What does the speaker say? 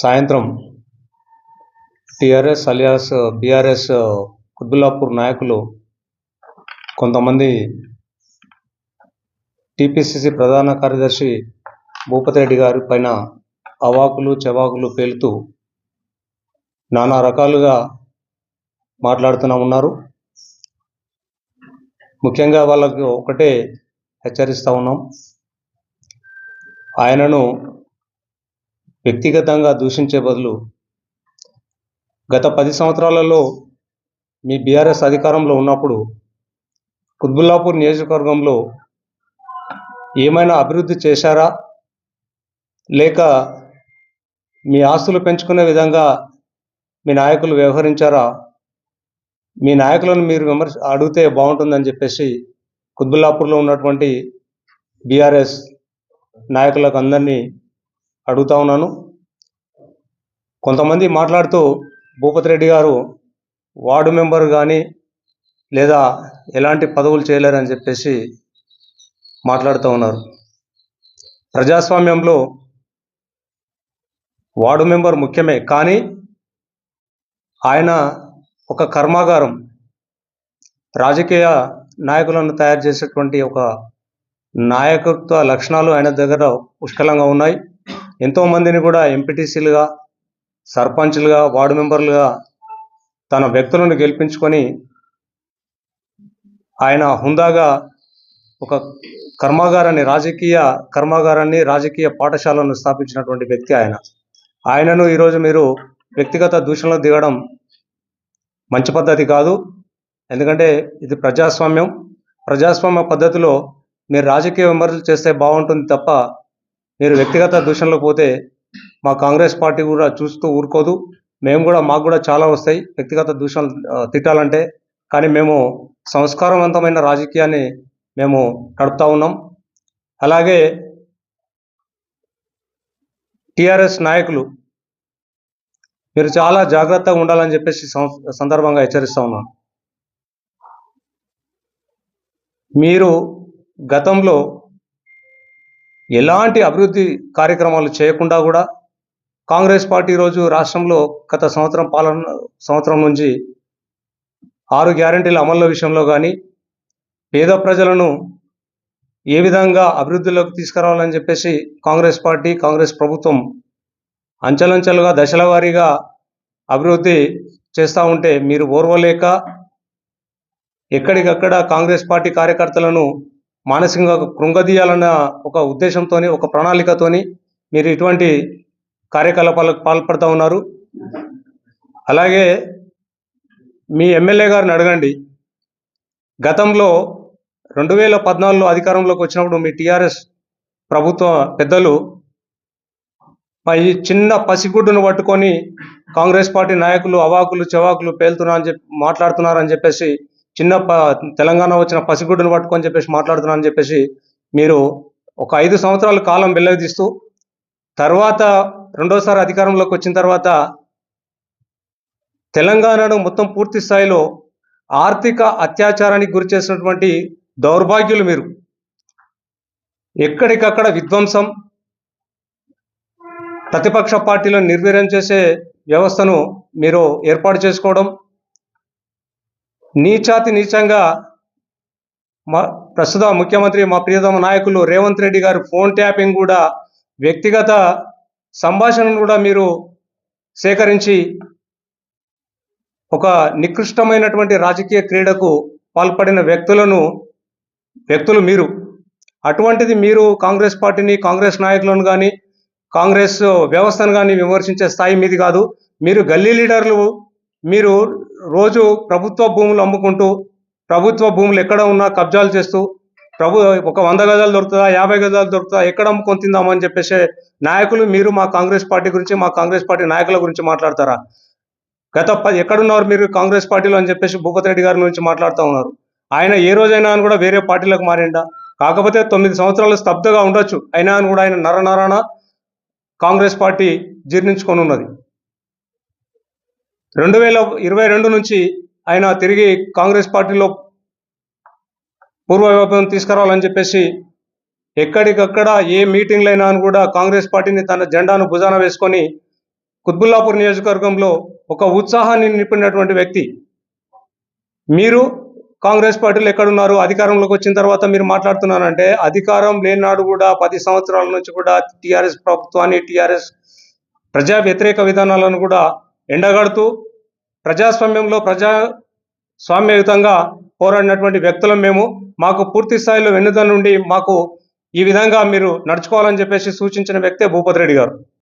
సాయంత్రం TRS alias BRS Quthbullapur నాయకులు కొంతమంది టీపీసీసీ ప్రధాన కార్యదర్శి భూపతి రెడ్డి గారి పైన అవాకులు చెవాకులు పేలుతూ నానా రకాలుగా మాట్లాడుతూనే ఉన్నారు. ముఖ్యంగా వాళ్ళకు ఒకటే హెచ్చరిస్తూ ఉన్నాం. ఆయనను వ్యక్తిగతంగా దూషించే బదులు గత పది సంవత్సరాలలో మీ బీఆర్ఎస్ అధికారంలో ఉన్నప్పుడు కుత్బుల్లాపూర్ నియోజకవర్గంలో ఏమైనా అభివృద్ధి చేశారా? లేక మీ ఆస్తులు పెంచుకునే విధంగా మీ నాయకులు వ్యవహరించారా? మీ నాయకులను మీరు విమర్శ అడిగితే బాగుంటుందని చెప్పేసి కుత్బుల్లాపూర్లో ఉన్నటువంటి బీఆర్ఎస్ నాయకులకు అందరినీ అడుగుతా ఉన్నాను. కొంతమంది మాట్లాడుతూ భూపతి రెడ్డి గారు వార్డు మెంబర్ కానీ లేదా ఎలాంటి పదవులు చేయలేరని చెప్పేసి మాట్లాడుతూ ఉన్నారు. ప్రజాస్వామ్యంలో వార్డు మెంబర్ ముఖ్యమే కానీ ఆయన ఒక కర్మాగారం రాజకీయ నాయకులను తయారు చేసేటువంటి ఒక నాయకత్వ లక్షణాలు ఆయన దగ్గర పుష్కలంగా ఉన్నాయి. ఎంతోమందిని కూడా ఎంపీటీసీలుగా సర్పంచ్లుగా వార్డు మెంబర్లుగా తన వ్యక్తులను గెలిపించుకొని ఆయన హుందాగా ఒక కర్మాగారాన్ని రాజకీయ కర్మాగారాన్ని రాజకీయ పాఠశాలను స్థాపించినటువంటి వ్యక్తి ఆయన. ఆయనను ఈరోజు మీరు వ్యక్తిగత దూషణలో దిగడం మంచి పద్ధతి కాదు. ఎందుకంటే ఇది ప్రజాస్వామ్యం. ప్రజాస్వామ్య పద్ధతిలో మీరు రాజకీయ విమర్శలు చేస్తే బాగుంటుంది తప్ప మీరు వ్యక్తిగత దూషణలో పోతే మా కాంగ్రెస్ పార్టీ కూడా చూస్తూ ఊరుకోదు. మేము కూడా మాకు కూడా చాలా వస్తాయి వ్యక్తిగత దూషణలు తిట్టాలంటే. కానీ మేము సంస్కారవంతమైన రాజకీయాన్ని మేము నడుపుతా ఉన్నాం. అలాగే టిఆర్ఎస్ నాయకులు మీరు చాలా జాగ్రత్తగా ఉండాలని చెప్పేసి సం- సందర్భంగా హెచ్చరిస్తా ఉన్నాను మీరు గతంలో ఎలాంటి అభివృద్ధి కార్యక్రమాలు చేయకుండా కూడా కాంగ్రెస్ పార్టీ రోజు రాష్ట్రంలో గత సంవత్సరం పాలన సంవత్సరం నుంచి ఆరు గ్యారంటీల అమలు విషయంలో కానీ పేద ప్రజలను ఏ విధంగా అభివృద్ధిలోకి తీసుకురావాలని చెప్పేసి కాంగ్రెస్ పార్టీ కాంగ్రెస్ ప్రభుత్వం అంచెలంచెలుగా దశల వారీగా అభివృద్ధి చేస్తూ ఉంటే మీరు ఓర్వలేక ఎక్కడికక్కడ కాంగ్రెస్ పార్టీ కార్యకర్తలను మానసికంగా కృంగదీయాలన్న ఒక ఉద్దేశంతోని ఒక ప్రణాళికతోని మీరు ఇటువంటి కార్యకలాపాలకు పాల్పడుతూ ఉన్నారు. అలాగే మీ ఎమ్మెల్యే గారిని అడగండి. గతంలో రెండు వేల పద్నాలుగులో అధికారంలోకి వచ్చినప్పుడు మీ టీఆర్ఎస్ ప్రభుత్వ పెద్దలు మా ఈ చిన్న పసిగుడ్డును పట్టుకొని కాంగ్రెస్ పార్టీ నాయకులు అవాకులు చెవాకులు పేలుతున్నా అని చెప్పి మాట్లాడుతున్నారని చెప్పేసి చిన్న తెలంగాణ వచ్చిన పసిగుడ్డును పట్టుకొని చెప్పేసి మాట్లాడుతున్నా అని చెప్పేసి మీరు ఒక ఐదు సంవత్సరాల కాలం వెల్లదీస్తూ తర్వాత రెండోసారి అధికారంలోకి వచ్చిన తర్వాత తెలంగాణను మొత్తం పూర్తి స్థాయిలో ఆర్థిక అత్యాచారానికి గురి చేసినటువంటి దౌర్భాగ్యులు మీరు. ఎక్కడికక్కడ విధ్వంసం ప్రతిపక్ష పార్టీలను నిర్వీర్యం చేసే వ్యవస్థను మీరు ఏర్పాటు చేసుకోవడం నీచాతి నీచంగా మా ప్రస్తుత ముఖ్యమంత్రి మా ప్రియతమ నాయకులు రేవంత్ రెడ్డి గారు ఫోన్ ట్యాపింగ్ కూడా వ్యక్తిగత సంభాషణను కూడా మీరు సేకరించి ఒక నికృష్టమైనటువంటి రాజకీయ క్రీడకు పాల్పడిన వ్యక్తులను వ్యక్తులు మీరు. అటువంటిది మీరు కాంగ్రెస్ పార్టీని కాంగ్రెస్ నాయకులను కానీ కాంగ్రెస్ వ్యవస్థను కానీ విమర్శించే స్థాయి మీది కాదు. మీరు గల్లీ లీడర్లు మీరు రోజు ప్రభుత్వ భూములు అమ్ముకుంటూ ప్రభుత్వ భూములు ఎక్కడ ఉన్నా కబ్జాలు చేస్తూ ప్రభు ఒక వంద గజాలు దొరుకుతుందా యాభై గజాలు దొరుకుతుందా ఎక్కడ అమ్ముకొని తిందామని చెప్పేసి నాయకులు మీరు మా కాంగ్రెస్ పార్టీ గురించి మా కాంగ్రెస్ పార్టీ నాయకుల గురించి మాట్లాడతారా? గత ఎక్కడున్నారు మీరు కాంగ్రెస్ పార్టీలో అని చెప్పేసి భూపతి రెడ్డి గారి గురించి మాట్లాడుతూ ఉన్నారు. ఆయన ఏ రోజైనా అని కూడా వేరే పార్టీలకు మారిండా? కాకపోతే తొమ్మిది సంవత్సరాలు స్తబ్దగా ఉండొచ్చు. అయినా అని కూడా ఆయన నరనరాన కాంగ్రెస్ పార్టీ జీర్ణించుకొని ఉన్నది. రెండు వేల ఇరవై రెండు నుంచి ఆయన తిరిగి కాంగ్రెస్ పార్టీలో పూర్వవైభవం తీసుకురావాలని చెప్పేసి ఎక్కడికక్కడ ఏ మీటింగ్లైనా అని కూడా కాంగ్రెస్ పార్టీని తన జెండాను భుజాన వేసుకొని కుత్బుల్లాపూర్ నియోజకవర్గంలో ఒక ఉత్సాహాన్ని నింపినటువంటి వ్యక్తి. మీరు కాంగ్రెస్ పార్టీలో ఎక్కడున్నారు? అధికారంలోకి వచ్చిన తర్వాత మీరు మాట్లాడుతున్నారంటే అధికారం లేనాడు కూడా పది సంవత్సరాల నుంచి కూడా టీఆర్ఎస్ ప్రభుత్వాన్ని టీఆర్ఎస్ ప్రజా వ్యతిరేక విధానాలను కూడా ఎండగడుతూ ప్రజాస్వామ్యంలో ప్రజా స్వామ్యయుతంగా పోరాడినటువంటి వ్యక్తులం మేము. మాకు పూర్తి స్థాయిలో వెన్నుదల నుండి మాకు ఈ విధంగా మీరు నడుచుకోవాలని చెప్పేసి సూచించిన వ్యక్తే భూపతి రెడ్డి గారు.